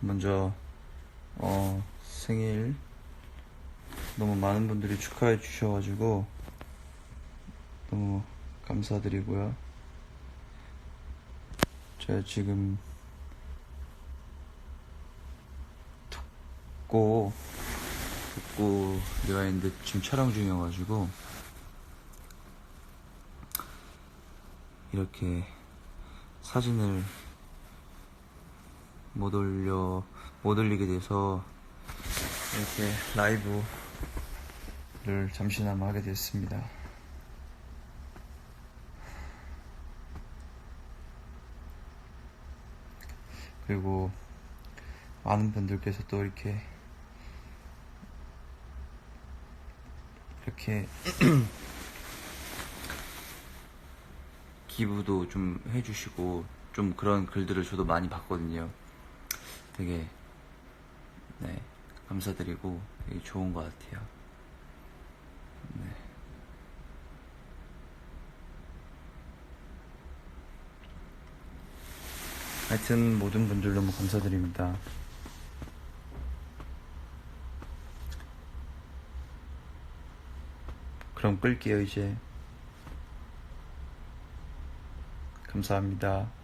먼저 어, 생일 너무 많은 분들이 축하해 주셔가지고 너무 감사드리고요. 제가 지금 듣고 듣고 내가 있는데 지금 촬영 중이어가지고 이렇게 사진을 못 올려 못 올리게 돼서 이렇게 라이브를 잠시나마 하게 됐습니다. 그리고 많은 분들께서 또 이렇게 이렇게 기부도 좀 해주시고 좀 그런 글들을 저도 많이 봤거든요. 되게 네 감사드리고 되게 좋은 것 같아요. 네. 하여튼 모든 분들 너무 감사드립니다. 그럼 끌게요 이제. 감사합니다.